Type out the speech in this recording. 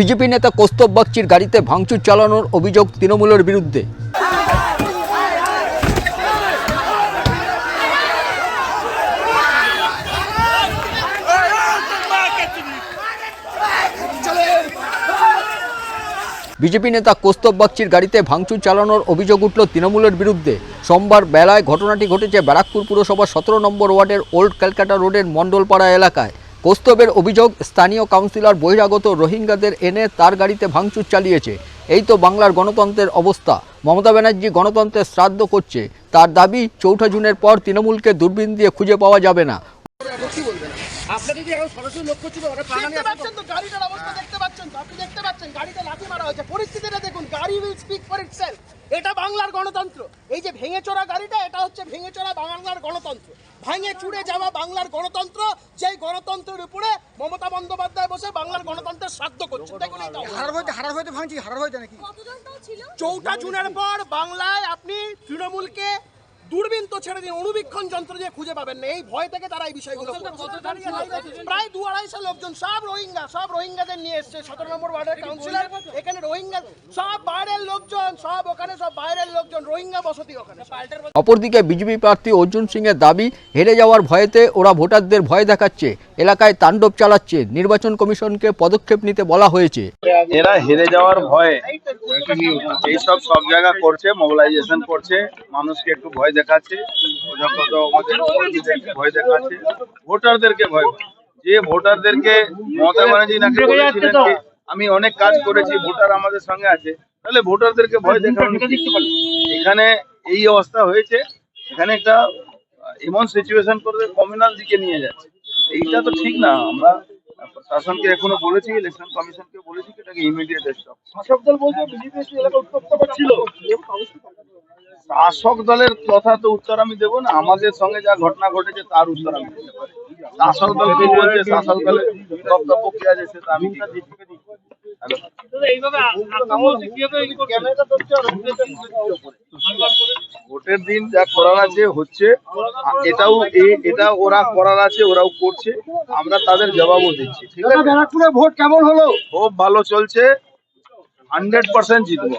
BJP নেতা কৌস্তব বাগচির গাড়িতে ভাঙচুর চালানোর অভিযোগ তৃণমূলের বিরুদ্ধে। বিজেপি নেতা কৌস্তব বাগচির গাড়িতে ভাঙচুর চালানোর অভিযোগ উঠল তৃণমূলের বিরুদ্ধে। সোমবার বেলায় ঘটনাটি ঘটেছে ব্যারাকপুর পুরসভার সতেরো নম্বর ওয়ার্ডের ওল্ড ক্যালকাটা রোডের মণ্ডলপাড়া এলাকায়। কৌস্তবের অভিযোগ স্থানীয় কাউন্সিলর বহিরাগত রোহিঙ্গাদের এনে তার গাড়িতে ভাঙচুর চালিয়েছে। এই তো বাংলার গণতন্ত্রের অবস্থা। মমতা ব্যানার্জি গণতন্ত্রের শ্রাদ্ধ করছে। তার দাবি চৌঠা জুনের পর তৃণমূলকে দূরবীন দিয়ে খুঁজে পাওয়া যাবে না। আপনাকে কি এখন সরাসরি লক্ষ্য ছিল ওরা প্রাণানি দেখতে পাচ্ছেন তো গাড়িটার অবস্থা দেখতে পাচ্ছেন তো? আপনি দেখতে পাচ্ছেন গাড়িতে লাথি মারা হয়েছে। পরিস্থিতিটা দেখুন গাড়ি উইল স্পিক ফর ইটসেলফ এটা বাংলার গণতন্ত্র। এই যে ভেঙে চোরা গাড়িটা এটা হচ্ছে ভেঙে চোরা বাংলার গণতন্ত্র। ভাঙে চুড়ে যাওয়া বাংলার গণতন্ত্র যেই গণতন্ত্রের উপরে মমতা বন্দ্যোপাধ্যায় বসে বাংলার গণতন্ত্রের শ্রাদ্ধ করছে হারার হয়েছে হারার হয়েছে ভাঙছি হারার হয়েছে নাকি? চৌঠা জুনের পর বাংলায় আপনি তৃণমূলকে দূরবীন তো ছেড়ে দিন অনুবীক্ষণ যন্ত্র দিয়ে খুঁজে পাবেন না। এই ভয় থেকে তারা এই বিষয়গুলো। প্রায় দু আড়াইশো লোকজন সব রোহিঙ্গা সব রোহিঙ্গাদের নিয়ে এসছে। সতেরো নম্বর ওয়ার্ডের কাউন্সিলর এখানে রোহিঙ্গা সব বাইরের লোকজন সব ওখানে সব বাইরের লোকজন রোহিঙ্গা বসতি ওখানে অপরদিকে বিজেপি প্রার্থী অর্জুন সিংয়ের দাবি হেরে যাওয়ার ভয়েতে ওরা ভোটারদের ভয় দেখাচ্ছে এলাকায় তাণ্ডব চালাচ্ছে নির্বাচন কমিশনকে পদক্ষেপ নিতে বলা হয়েছে। এরা হেরে যাওয়ার ভয়ে এইসব সব জায়গা করছে মোবিলাইজেশন করছে মানুষকে একটু ভয় দেখাচ্ছে ভয় দেখাচ্ছে। ভোটারদেরকে ভয় যে ভোটারদেরকে মমতা ব্যানার্জি নাকি আমি অনেক কাজ করেছি ভোটার আমাদের সঙ্গে আছে। তাহলে ভোটারদেরকে ভয় দেখানো এখানে এই অবস্থা হয়েছে এখানে একটা এমন সিচুয়েশন করে কমিউনাল দিকে নিয়ে যাচ্ছে। এইটা তো ঠিক না আমরা প্রশাসনকে এখনও বলেছি ইলেকশন কমিশনকে বলেছি এটাকে ইমিডিয়েট স্টপ শাসক দল বলছে বিজেপি এলাকা উত্তপ্ত করছিল। শাসক দলের কথা তো উত্তর আমি দেবো না আমাদের সঙ্গে যা ঘটনা ঘটেছে তার উত্তর আমি দিতে পারি। শাসক দল কি বলছে শাসক দলের বক্তব্য কি আছে সেটা আমি হ্যালো। ভোটের দিন যা করার আছে হচ্ছে এটাও এ- এটা ওরা করার আছে ওরাও করছে আমরা তাদের জবাবও দিচ্ছি ঠিক আছে? ব্যারাকপুরে ভোট কেমন হলো? খুব ভালো চলছে হান্ড্রেড পার্সেন্ট জিতবো।